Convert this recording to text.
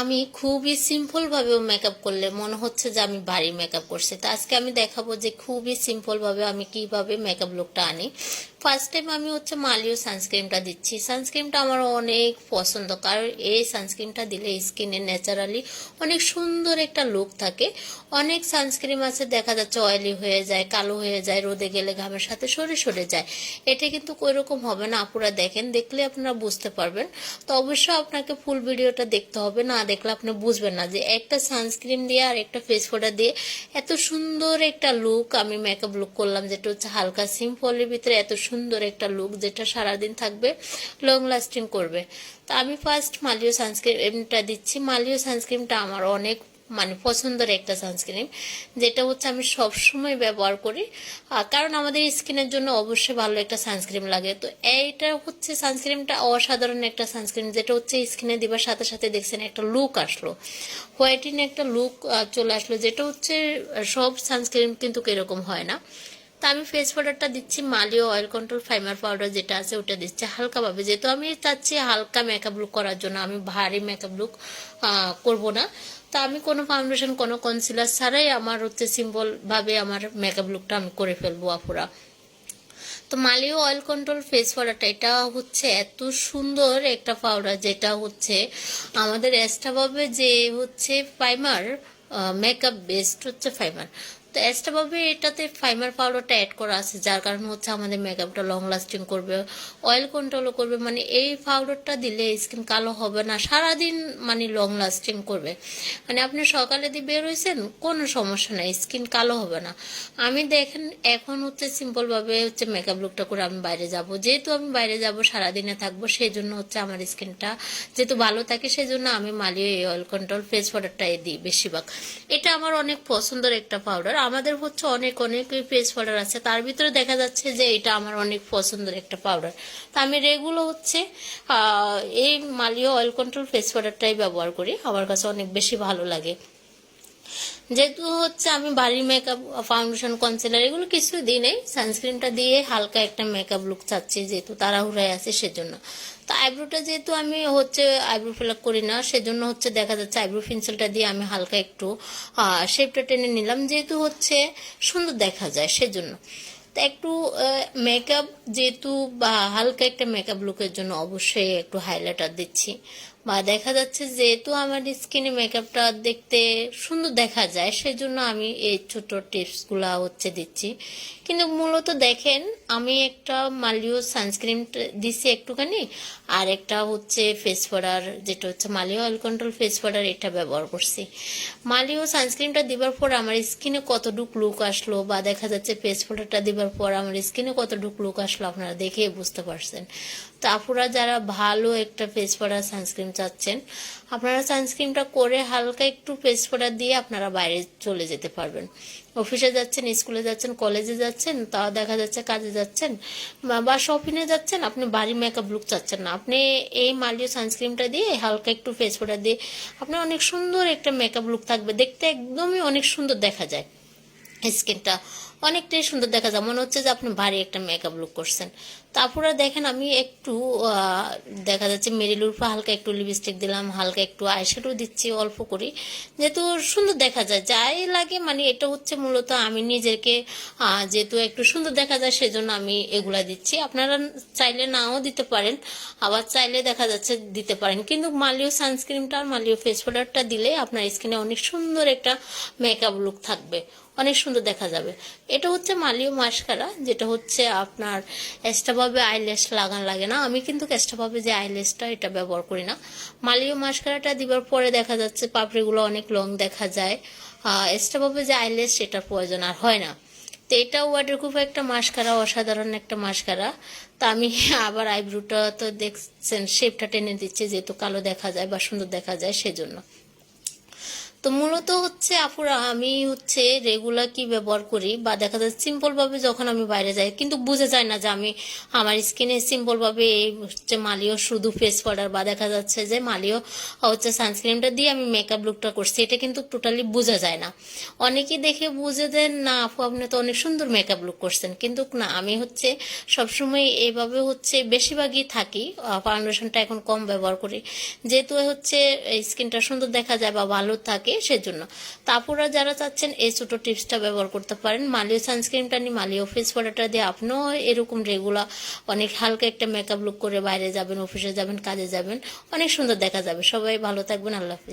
আমি খুবই সিম্পলভাবেও মেকআপ করলে মনে হচ্ছে যে আমি ভারী মেকআপ করছি। তো আজকে আমি দেখাবো যে খুবই সিম্পলভাবে আমি কীভাবে মেকআপ লুকটা আনি। ফার্স্ট টাইম আমি হচ্ছে মালিও সানস্ক্রিনটা দিচ্ছি। সানস্ক্রিনটা আমার অনেক পছন্দ, কারণ এই সানস্ক্রিনটা দিলে স্কিনে ন্যাচারালি অনেক সুন্দর একটা লুক থাকে। অনেক সানস্ক্রিন আছে, দেখা যাচ্ছে অয়েলি হয়ে যায়, কালো হয়ে যায়, রোদে গেলে ঘামের সাথে সরে সরে যায়। এটা কিন্তু ওইরকম হবে না, আপুরা দেখেন, দেখলে আপনারা বুঝতে পারবেন। তো অবশ্যই আপনাকে ফুল ভিডিওটা দেখতে হবে, না দেখলে আপনি বুঝবেন না যে একটা সানস্ক্রিন দিয়ে আর একটা ফেস পাউডার দিয়ে এত সুন্দর একটা লুক আমি মেকআপ লুক করলাম, যেটা হচ্ছে হালকা সিম্পলের ভিতরে এত সুন্দর একটা লুক যেটা সারাদিন থাকবে লং লাস্টিং করবে। তো আমি ফার্স্ট মালিও সানস্ক্রিনটা দিচ্ছি। মালিও সানস্ক্রিমটা আমার অনেক মানে পছন্দের একটা সানস্ক্রিন যেটা হচ্ছে আমি সব সময় ব্যবহার করি। কারণ আমাদের স্কিনের জন্য অবশ্যই ভালো একটা সানস্ক্রিন লাগে। তো এইটা হচ্ছে সানস্ক্রিনটা অসাধারণ একটা সানস্ক্রিন যেটা হচ্ছে স্কিনে দিবার সাথে সাথে দেখছেন একটা লুক আসলো। হোয়াইটিন একটা লুক চলে আসলো, যেটা হচ্ছে সব সানস্ক্রিন কিন্তু এরকম হয় না। তা আমি ফেস পাউডারটা দিচ্ছি Maliao oil control primer powder যেটা আছে ওটা দিচ্ছি হালকাভাবে। যেহেতু আমি চাচ্ছি হালকা মেকআপ লুক করার জন্য, আমি ভারী মেকআপ লুক করব না। তা আমি কোনো ফাউন্ডেশন কোনো কনসিলার ছাড়াই আমার হচ্ছে সিম্পল ভাবে আমার মেকআপ লুকটা আমি করে ফেলব আপুরা। তো মালিও অয়েল কন্ট্রোল ফেস পাউডারটা এটা হচ্ছে এত সুন্দর একটা পাউডার যেটা হচ্ছে আমাদের এক্সট্রাভাবে যে হচ্ছে ফাইমার মেকআপ বেস্ট হচ্ছে ফাইমার তো এক্সট্রাভাবে এটাতে ফাইমার পাউডারটা অ্যাড করা আছে, যার কারণে হচ্ছে আমাদের মেকআপটা লং লাস্টিং করবে অয়েল কন্ট্রোলও করবে মানে এই পাউডারটা দিলে স্কিন কালো হবে না, সারাদিন মানে লং লাস্টিং করবে। মানে আপনি সকালে দিয়ে বের হয়েছেন কোনো সমস্যা নাই স্কিন কালো হবে না। আমি দেখেন, এখন হচ্ছে সিম্পলভাবে হচ্ছে মেকআপ লুকটা করে আমি বাইরে যাব। যেহেতু আমি বাইরে যাব, সারাদিনে থাকব সেই জন্য হচ্ছে আমার স্কিনটা যেহেতু ভালো থাকে সেই জন্য আমি মালিও এই অয়েল কন্ট্রোল ফেস পাউডারটাই দিই বেশিরভাগ। এটা আমার অনেক পছন্দের একটা পাউডার আমাদের হচ্ছে অনেক অনেক ফেস পাউডার আছে। তার ভিতরে দেখা যাচ্ছে যে এটা আমার অনেক পছন্দের একটা পাউডার তা আমি রেগুলো হচ্ছে এই মালিও অয়েল কন্ট্রোল ফেস পাউডারটাই ব্যবহার করি। আমার কাছে অনেক বেশি ভালো লাগে। যেহেতু হচ্ছে আমি বাড়ির মেকআপ ফাউন্ডেশন কনসিলার এগুলো কিছু দিই নেই সানস্ক্রিনটা দিয়ে হালকা একটা মেকআপ লুক চাচ্ছি যেহেতু তাড়াহুড়ায় আছে সেজন্য। তো আইব্রোটা যেহেতু আমি হচ্ছে আইব্রো ফিলাপ করি না, সেজন্য হচ্ছে দেখা যাচ্ছে আইব্রো পেন্সিলটা দিয়ে আমি হালকা একটু শেপটা টেনে নিলাম যেহেতু হচ্ছে সুন্দর দেখা যায় সেজন্য। তো একটু মেকআপ যেহেতু, বা হালকা একটা মেকআপ লুকের জন্য অবশ্যই একটু হাইলাইটার দিচ্ছি। বা দেখা যাচ্ছে যেহেতু আমার স্কিনে মেকআপটা দেখতে সুন্দর দেখা যায়, সেজন্য আমি এই ছোট টিপসগুলো হচ্ছে দিচ্ছি। কিন্তু মূলত দেখেন, আমি একটা মালিও সানস্ক্রিন দিছি একটুখানি, আর একটা হচ্ছে ফেস পাউডার যেটা হচ্ছে Maliao oil control face powder এটা ব্যবহার করছি। মালিও সানস্ক্রিনটা দিবার পর আমার স্কিনে কতটুক লুক আসলো, বা দেখা যাচ্ছে ফেস পাউডারটা দিবার পর আমার স্কিনে কতটুক লুক আসলো, আপনারা দেখেই বুঝতে পারছেন। তো আপুরা যারা ভালো একটা ফেস পাউডার সানস্ক্রিন চাচ্ছেন, আপনারা সানস্ক্রিনটা করে হালকা একটু ফেস পাউডার দিয়ে আপনারা বাইরে চলে যেতে পারবেন। অফিসে যাচ্ছেন, স্কুলে যাচ্ছেন কলেজে যাচ্ছেন, তাও দেখা যাচ্ছে কাজে যাচ্ছেন, বা- বা শপিংয়ে যাচ্ছেন, আপনি বাড়ি মেকআপ লুক চাচ্ছেন না। আপনি এই মালিও সানস্ক্রিনটা দিয়ে হালকা একটু ফেস পাউডার দিয়ে আপনার অনেক সুন্দর একটা মেকআপ লুক থাকবে। দেখতে একদমই অনেক সুন্দর দেখা যায়। স্কিনটা অনেকটাই সুন্দর দেখা যায়। মনে হচ্ছে যে আপনি ভারী একটা মেকআপ লুক করছেন। তারপরে দেখেন আমি একটু দেখা যাচ্ছে মেরিলুর উপর হালকা একটু লিপস্টিক দিলাম, হালকা একটু আইশ্যাডো দিচ্ছি, অল্প করি। যেহেতু সুন্দর দেখা যায়, যাই লাগে মানে এটা হচ্ছে মূলত আমি নিজেকে যেহেতু একটু সুন্দর দেখা যায় সেজন্য আমি এগুলা দিচ্ছি। আপনারা চাইলে নাও দিতে পারেন, আবার চাইলে দেখা যাচ্ছে দিতে পারেন। কিন্তু মালিও সানস্ক্রিনটা আর মালিও ফেস পাউডারটা দিলে আপনার স্কিনে অনেক সুন্দর একটা মেকআপ লুক থাকবে। অনেক সুন্দর দেখা যাবে। এটা হচ্ছে মালিও মাস্কারা, যেটা হচ্ছে আপনার এক্সট্রাভাবে আইল্যাশ লাগান লাগে না। আমি কিন্তু এক্সট্রাভাবে যে আইল্যাশটা এটা ব্যবহার করি না। মালিও মাস্কারাটা দিবার পরে দেখা যাচ্ছে পাপড়িগুলো অনেক লং দেখা যায়। এক্সট্রাভাবে যে আইল্যাশ সেটার প্রয়োজন আর হয় না। তো এটা ওয়াটারপ্রুফ একটা মাস্কারা, অসাধারণ একটা মাস্কারা। তা আমি আবার আইব্রোটা তো দেখছেন শেপটা টেনে দিচ্ছে, যেহেতু কালো দেখা যায় বা সুন্দর দেখা যায় সেজন্য। তো মূলত হচ্ছে আপুরা, আমি হচ্ছে রেগুলার কি ব্যবহার করি বা দেখা যায় সিম্পলভাবে যখন আমি বাইরে যাই, কিন্তু বুঝে যায় না যে আমি, আমার স্কিনে সিম্পলভাবে এই হচ্ছে মালিও শুধু ফেস পাউডার বা দেখা যাচ্ছে যে মালিও হচ্ছে সানস্ক্রিনটা দিয়ে আমি মেকআপ লুকটা করছি, এটা কিন্তু টোটালি বোঝা যায় না। অনেকেই দেখে বুঝে দেন, না আপু, আপনি তো অনেক সুন্দর মেকআপ লুক করছেন। কিন্তু না, আমি হচ্ছে সবসময় এইভাবে হচ্ছে বেশিরভাগই থাকি ফাউন্ডেশনটা এখন কম ব্যবহার করি। যেহেতু হচ্ছে স্কিনটা সুন্দর দেখা যায় বা ভালো থাকে সেজন্য। তারপরে যারা চাচ্ছেন এই ছোটো টিপসটা ব্যবহার করতে পারেন। মালিও সানস্ক্রিনটা নিয়ে মালিও ফেস পাউডারটা দিয়ে আপনিও এরকম রেগুলার অনেক হালকা একটা মেকআপ লুক করে বাইরে যাবেন অফিসে যাবেন, কাজে যাবেন, অনেক সুন্দর দেখা যাবে। সবাই ভালো থাকবেন, আল্লাহ হাফিজ।